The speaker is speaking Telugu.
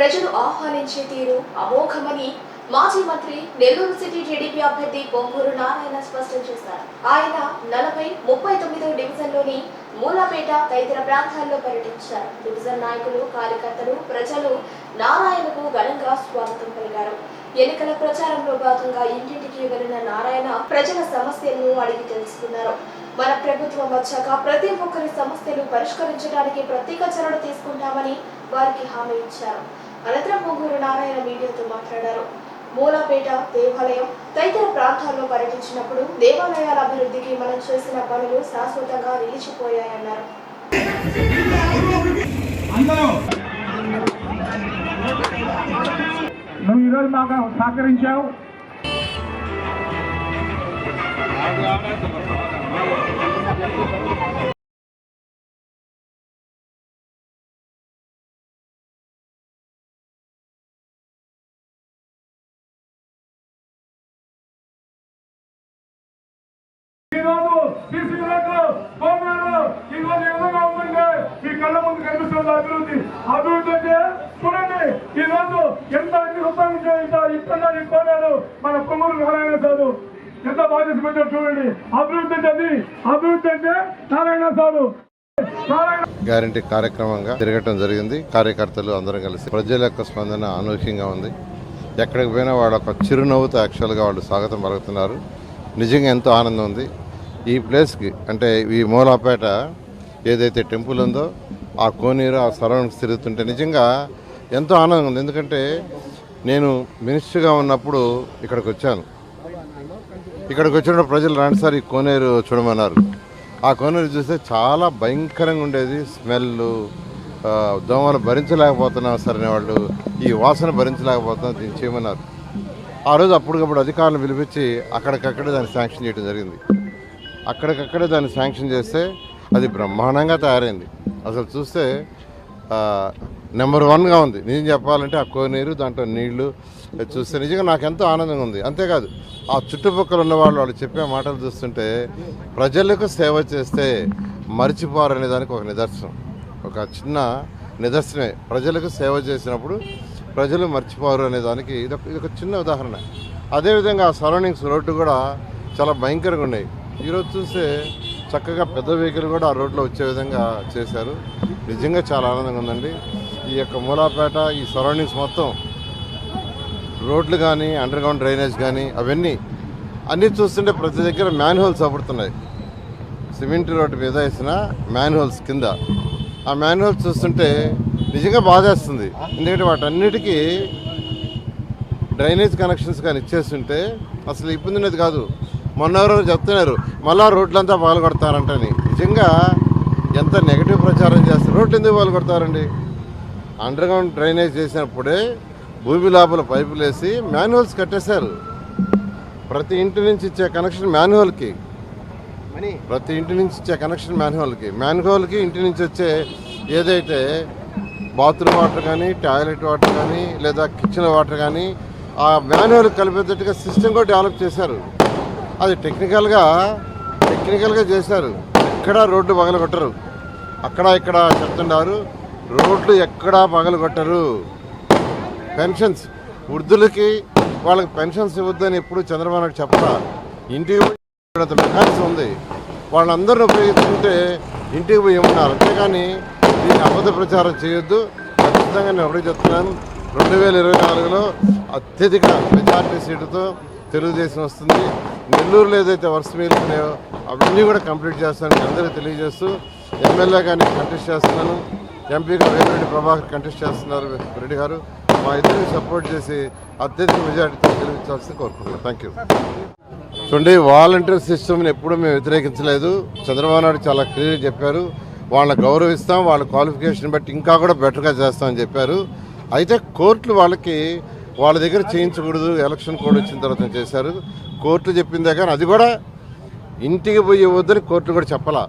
ప్రజలు ఆహ్వానించే తీరు అమోఘమని మాజీ మంత్రి నెల్లూరు సిటీ టీడీపీ అభ్యర్థి పొంగూరు నారాయణ స్పష్టం చేశారు. ఆయన నలభై ముప్పై తొమ్మిదో డివిజన్లోని మూలాపేట తదితర ప్రాంతాల్లో పర్యటించారు. డివిజన్ నాయకులు కార్యకర్తలు ప్రజలు నారాయణకు ఘనంగా స్వాగతం పలికారు. ఎన్నికల ప్రచారంలో భాగంగా ఇంటింటికి వెళ్ళిన నారాయణ ప్రజల సమస్యలను అడిగి తెలుసుకున్నారు. మన ప్రభుత్వం వచ్చాక ప్రతి ఒక్కరి సమస్యలు పరిష్కరించడానికి ప్రత్యేక చర్యలు తీసుకుంటామని వారికి హామీ ఇచ్చారు. అనంతరం పొంగూరు నారాయణ మీడియాతో మాట్లాడారు. మూలాపేట దేవాలయం తదితర ప్రాంతాల్లో పర్యటించినప్పుడు దేవాలయాల అభివృద్ధికి మనం చేసిన పనులు శాశ్వతంగా నిలిచిపోయాయన్నారు. నువ్వు ఈరోజు మాకు సహకరించావు ఈరోజు సీసీ రోడ్లు భవనాలు ఈరోజు ఏ విధంగా ఉందంటే మీ కళ్ళ ముందు కనిపిస్తుంది అభివృద్ధి చూడండి. ఈ రోజు ఎంత అన్ని రూపాయలు ఇస్తున్నారు ఈ కోరారు మన కొమ్మూరు నారాయణ సారు. ఎంత బాధ్యత పెట్టారు చూడండి. అభివృద్ధి అంటే అది. అభివృద్ధి అంటే నారాయణ సారు. గ్యారంటీ కార్యక్రమంగా తిరగటం జరిగింది. కార్యకర్తలు అందరం కలిసి ప్రజల యొక్క స్పందన అనూహ్యంగా ఉంది. ఎక్కడికి పోయినా వాళ్ళ ఒక చిరునవ్వుతో యాక్చువల్గా వాళ్ళు స్వాగతం పలుకుతున్నారు. నిజంగా ఎంతో ఆనందం ఉంది. ఈ ప్లేస్కి అంటే ఈ మూలాపేట ఏదైతే టెంపుల్ ఉందో ఆ కోనేరు ఆ సరౌండ్స్ తిరుగుతుంటే నిజంగా ఎంతో ఆనందం ఉంది. ఎందుకంటే నేను మినిస్టర్గా ఉన్నప్పుడు ఇక్కడికి వచ్చాను. ఇక్కడికి వచ్చినప్పుడు ప్రజలు రాండి సార్ ఈ కోనేరు చూడమన్నారు. ఆ కోనేరు చూస్తే చాలా భయంకరంగా ఉండేది. స్మెల్ దోమలు భరించలేకపోతున్నాం సార్ అనేవాళ్ళు ఈ వాసన భరించలేకపోతున్నాం దీన్ని చేయమన్నారు. ఆ రోజు అప్పటికప్పుడు అధికారులను పిలిపించి అక్కడికక్కడే దాన్ని శాంక్షన్ చేయడం జరిగింది. అక్కడికక్కడే దాన్ని శాంక్షన్ చేస్తే అది బ్రహ్మాండంగా తయారైంది. అసలు చూస్తే నెంబర్ వన్గా ఉంది. నిజం చెప్పాలంటే ఆ కోనేరు దాంట్లో నీళ్ళు చూస్తే నిజంగా నాకు ఎంతో ఆనందంగా ఉంది. అంతేకాదు ఆ చుట్టుపక్కల ఉన్న వాళ్ళు వాళ్ళు చెప్పే మాటలు చూస్తుంటే ప్రజలకు సేవ చేస్తే మర్చిపోరు దానికి ఒక నిదర్శనం. ఒక చిన్న నిదర్శనమే. ప్రజలకు సేవ చేసినప్పుడు ప్రజలు మర్చిపోరు అనే దానికి ఇది ఒక- చిన్న ఉదాహరణ. అదేవిధంగా ఆ సరౌండింగ్స్ రోడ్డు కూడా చాలా భయంకరంగా ఉన్నాయి. ఈరోజు చూస్తే చక్కగా పెద్ద వెహికల్ కూడా ఆ రోడ్లో వచ్చే విధంగా చేశారు. నిజంగా చాలా ఆనందంగా ఉందండి. ఈ యొక్క మూలాపేట ఈ సరౌండింగ్స్ మొత్తం రోడ్లు కానీ అండర్గ్రౌండ్ డ్రైనేజ్ కానీ అవన్నీ అన్నీ చూస్తుంటే ప్రతి దగ్గర మ్యాన్హోల్స్ అప్పుడుతున్నాయి సిమెంట్ రోడ్డు మీద వేసిన మ్యాన్హోల్స్ కింద. ఆ మ్యాన్హోల్స్ చూస్తుంటే నిజంగా బాధేస్తుంది ఎందుకంటే వాటన్నిటికీ డ్రైనేజ్ కనెక్షన్స్ కానీ ఇచ్చేస్తుంటే అసలు ఇబ్బంది ఉండేది కాదు. మొన్న ఎవరో చెప్తున్నారు మళ్ళా రోడ్లంతా పాల్గొడతారంటని. నిజంగా ఎంత నెగిటివ్ ప్రచారం చేస్తారు రోడ్లు ఎందుకు పాల్గొడతారండి? అండర్ గ్రౌండ్ డ్రైనేజ్ చేసినప్పుడే భూమి లోపల పైపులు వేసి మ్యాన్హోల్స్ కట్టేశారు. ప్రతి ఇంటి నుంచి ఇచ్చే కనెక్షన్ మ్యాన్హోల్కి ప్రతి ఇంటి నుంచి ఇచ్చే కనెక్షన్ మ్యాన్హోల్కి మ్యాన్హోల్కి ఇంటి నుంచి వచ్చే ఏదైతే బాత్రూమ్ వాటర్ కానీ టాయిలెట్ వాటర్ కానీ లేదా కిచెన్ వాటర్ కానీ ఆ మ్యాన్హోల్ కలిపేటట్టుగా సిస్టమ్ కూడా డెవలప్ చేశారు. అది టెక్నికల్గా టెక్నికల్గా చేశారు. ఎక్కడ రోడ్డు పగల కొట్టరు అక్కడ ఇక్కడ చెప్తున్నారు రోడ్లు ఎక్కడా పగల కొట్టరు పెన్షన్స్ వృద్ధులకి వాళ్ళకి పెన్షన్స్ ఇవ్వద్దని ఎప్పుడు చంద్రబాబు నాయుడు చెప్పరా ఇంటికి మెకానిజం ఉంది. వాళ్ళందరూ ఉపయోగించుకుంటే ఇంటికి పోయి ఉన్నారు అంతేకాని దీన్ని అబద్ధ ప్రచారం చేయొద్దు. ఖచ్చితంగా నేను ఒకటే చెప్తున్నాను. రెండు వేల ఇరవై నాలుగులో అత్యధిక మెజార్టీ సీటుతో తెలుగుదేశం వస్తుంది. నెల్లూరులో ఏదైతే వరుస మీలున్నాయో అవన్నీ కూడా కంప్లీట్ చేస్తాను. అందరికీ తెలియజేస్తూ ఎమ్మెల్యే గారిని కంటెస్ట్ చేస్తున్నాను. ఎంపీగా వేమిరెడ్డి ప్రభాకర్ కంటెస్ట్ చేస్తున్నారు రెడ్డి గారు. మా ఇద్దరిని సపోర్ట్ చేసి అత్యధిక మెజార్టీతో గెలిపించాల్సింది కోరుకుంటున్నాను. థ్యాంక్ యూ చూడండి వాలంటీర్ సిస్టమ్ని ఎప్పుడూ మేము వ్యతిరేకించలేదు. చంద్రబాబు నాయుడు చాలా క్లియర్గా చెప్పారు. వాళ్ళని గౌరవిస్తాం వాళ్ళ క్వాలిఫికేషన్ బట్టి ఇంకా కూడా బెటర్గా చేస్తామని చెప్పారు. అయితే కోర్టులు వాళ్ళకి వాళ్ళ దగ్గర చేయించకూడదు. ఎలక్షన్ కోడ్ వచ్చిన తర్వాత చేశారు. కోర్టు చెప్పిందే కానీ అది కూడా ఇంటికి పోయి వద్దని కోర్టు కూడా చెప్పాలా.